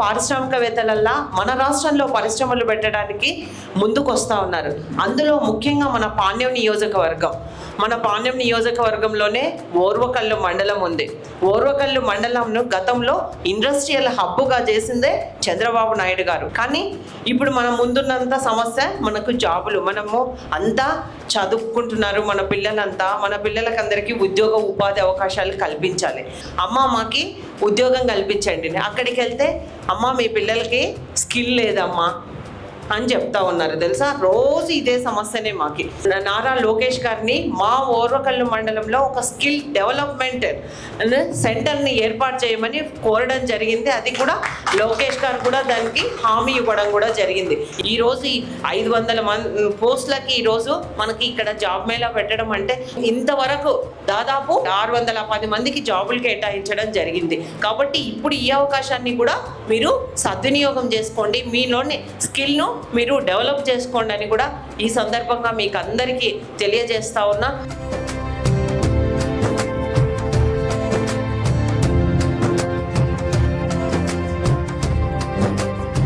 పారిశ్రామికవేత్తలల్లా మన రాష్ట్రంలో పరిశ్రమలు పెట్టడానికి ముందుకు వస్తూ ఉన్నారు. అందులో ముఖ్యంగా మన పాండ్యం నియోజకవర్గం. మన పాణ్యం నియోజకవర్గంలోనే ఓర్వకల్లు మండలం ఉంది. ఓర్వకల్లు మండలంను గతంలో ఇండస్ట్రియల్ హబ్బుగా చేసిందే చంద్రబాబు నాయుడు గారు. కానీ ఇప్పుడు మన ముందున్నంత సమస్య మనకు జాబులు. మనము అంతా చదువుకుంటున్నారు మన పిల్లలంతా. మన పిల్లలకి అందరికీ ఉద్యోగ ఉపాధి అవకాశాలు కల్పించాలి. అమ్మ మాకి ఉద్యోగం కల్పించండి. అక్కడికి వెళ్తే అమ్మ మీ పిల్లలకి స్కిల్ లేదమ్మా. అని చెప్తా ఉన్నారు. తెలుసా? రోజు ఇదే సమస్యనే మాకి. నారా లోకేష్ గారిని మా ఓర్వకల్లు మండలంలో ఒక స్కిల్ డెవలప్మెంట్ సెంటర్ని ఏర్పాటు చేయమని కోరడం జరిగింది. అది కూడా లోకేష్ గారు కూడా దానికి హామీ ఇవ్వడం కూడా జరిగింది. ఈరోజు ఈ ఐదు వందల మంది పోస్టులకి ఈరోజు మనకి ఇక్కడ జాబ్ మేళా పెట్టడం అంటే ఇంతవరకు దాదాపు ఆరు వందల పది మందికి జాబులు కేటాయించడం జరిగింది. కాబట్టి ఇప్పుడు ఈ అవకాశాన్ని కూడా మీరు సద్వినియోగం చేసుకోండి. మీలోని స్కిల్ను మీరు డెవలప్ చేసుకోండి అని కూడా ఈ సందర్భంగా మీకు అందరికీ తెలియజేస్తా ఉన్నా.